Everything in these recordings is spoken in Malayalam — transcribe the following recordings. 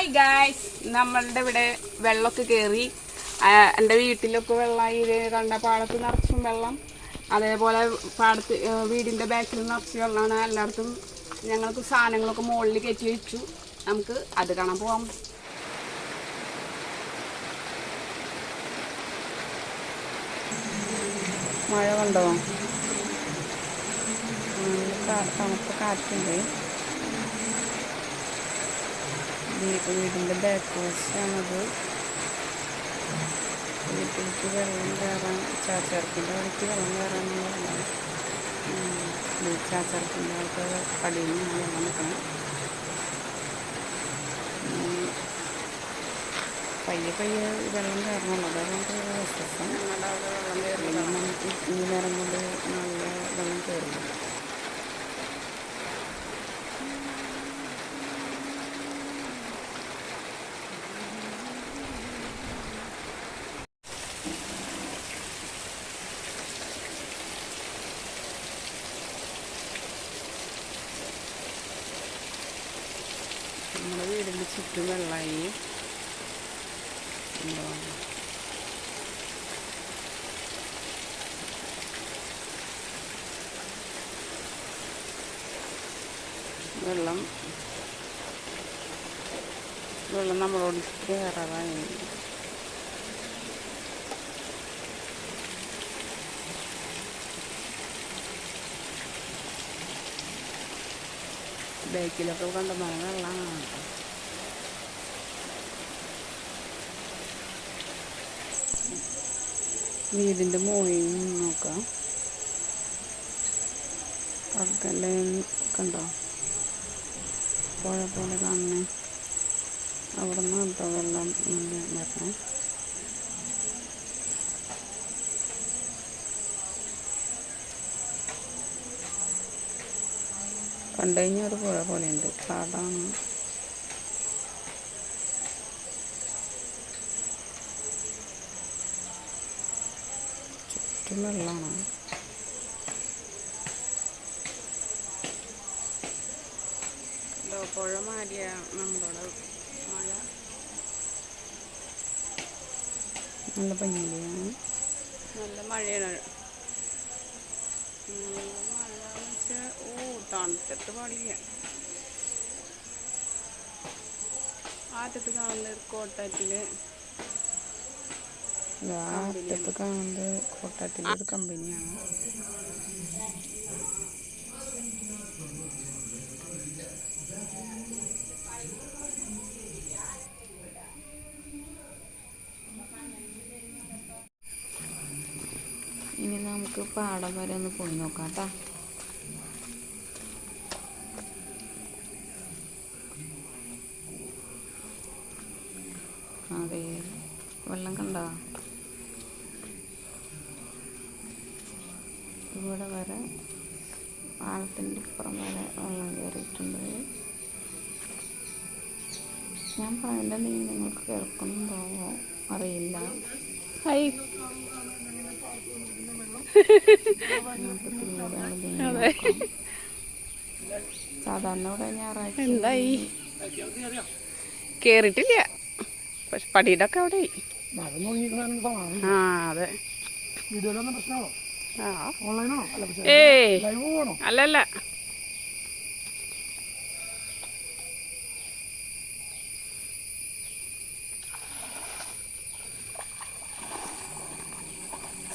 ഹായ് ഗായ്സ് നമ്മളുടെ ഇവിടെ വെള്ളമൊക്കെ കയറി എന്റെ വീട്ടിലൊക്കെ വെള്ളമായി കണ്ട പാടത്ത് നിറച്ചും വെള്ളം. അതേപോലെ പാടത്ത് വീടിന്റെ ബാക്കിൽ നിറച്ച് വെള്ളമാണ്. എല്ലായിടത്തും ഞങ്ങൾക്ക് സാധനങ്ങളൊക്കെ മുകളിൽ കയറ്റി വെച്ചു. നമുക്ക് അത് കാണാൻ പോവാം. മഴ കണ്ടോ? തണുപ്പ് കാറ്റുണ്ട്. വീടിന്റെ ബാക്ക് വശമാണത് വീട്ടിലേക്ക് വെള്ളം കയറാൻ ചാച്ചാർക്കിന്റെ വഴിക്ക് വെള്ളം കയറാമെന്ന് പറഞ്ഞാൽ ചാച്ചാർക്കിന്റെ ആൾക്ക് കടിയിൽ നിന്ന് വെള്ളം നിൽക്കണം. പയ്യെ പയ്യെ വെള്ളം കയറണമല്ലോ അതുകൊണ്ട് വിശ്വാസം അല്ലെങ്കിൽ നമുക്ക് ഈ നേരം കൊണ്ട് നല്ല വെള്ളം കയറില്ല നമ്മുടെ വീടിന്റെ ചുറ്റും വെള്ളമായി എന്താ വെള്ളം വെള്ളം നമ്മളോട് കയറാതായി ബാക്കിലൊക്കെ കണ്ടമാനം വെള്ളമാണ് കേട്ടോ വീടിന്റെ മുകളിൽ നിന്ന് നോക്കാം. അകലെ കണ്ടോ? പുഴ പോലെ കാണുന്നേ. അവിടെ നിന്ന് കേട്ടോ വെള്ളം ഇങ്ങനെ വരണേ. കണ്ടു കഴിഞ്ഞാൽ ഒരു പുഴ പോലെയുണ്ട്. കാടാണ്. ചുറ്റും വെള്ളമാണ്. പുഴ മാറിയ നമ്മളോട് മഴ. നല്ല ഭംഗിയാണ്. നല്ല മഴയാണ്. മഴ വെച്ചാൽ ഓ തണുത്തിട്ട് പാടില്ല. ആറ്റത്ത് കാണുന്ന ഒരു കോട്ടാറ്റിൽ ആറ്റത്ത് കാണുന്നത് കോട്ടാട്ടിന്റെ ഒരു കമ്പനിയാണ്. ഇനി നമുക്ക് പാടം വരെ ഒന്ന് പോയി നോക്കാം കേട്ടോ. അതെ വെള്ളം കണ്ടോ? ഇവിടെ വരെ പാലത്തിന്റെ ഇപ്പുറം വരെ വെള്ളം കയറിയിട്ടുണ്ട്. ഞാൻ പറയുന്നത് നീ നിങ്ങൾക്ക് കേൾക്കുന്നുണ്ടോ അറിയില്ല. സാധാരണ ഇവിടെ ഞായറാഴ്ച എന്തായി? കേറിട്ടില്ല. പക്ഷെ പടിയുടെ ഒക്കെ അവിടെ ആ അതെ. വീഡിയോയിലൊന്നും പ്രശ്നമാണോ? ഏയ്. അല്ലല്ല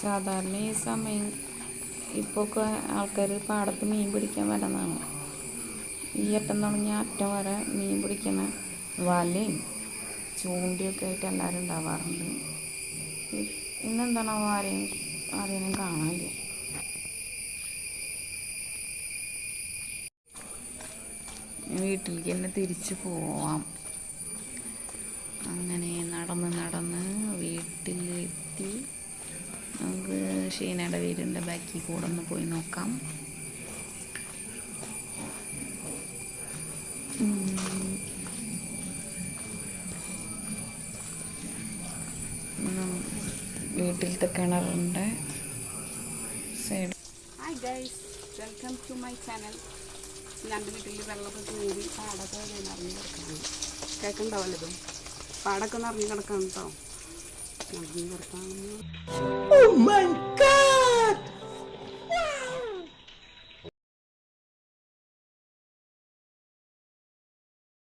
സാധാരണ ഈ സമയം ഇപ്പോൾ ആൾക്കാർ പാടത്ത് മീൻ പിടിക്കാൻ വരുന്നതാണ് ഈ അറ്റം തുടങ്ങി അറ്റം വരെ മീൻ പിടിക്കുന്ന വലയും ചൂണ്ടിയൊക്കെ ആയിട്ട് എല്ലാവരും ഉണ്ടാവാറുണ്ട്. ഇന്നെന്താണോ ആരെയും ആരെയും കാണാനില്ല. വീട്ടിലേക്ക് തന്നെ തിരിച്ചു പോവാം. അങ്ങനെ നടന്ന് നടന്ന് വീട്ടിലെത്തി. നമുക്ക് ഷീനയുടെ വീടിന്റെ ബാക്കിൽ കൂടെ ഒന്ന് പോയി നോക്കാം. വീട്ടിലത്തെ കിണറുണ്ട് side. Hi guys welcome to my channel ഞങ്ങളുടെ വീട്ടിൽ വെള്ളമൊക്കെ കൂടി പാടൊക്കെ നിറഞ്ഞു കിടക്കുന്നു. ചക്കയൊക്കെ ഉണ്ടാവല്ലോ ഇതും? പാടൊക്കെ നിറഞ്ഞു കിടക്കാം കേട്ടോ നിറഞ്ഞു കിടക്കാം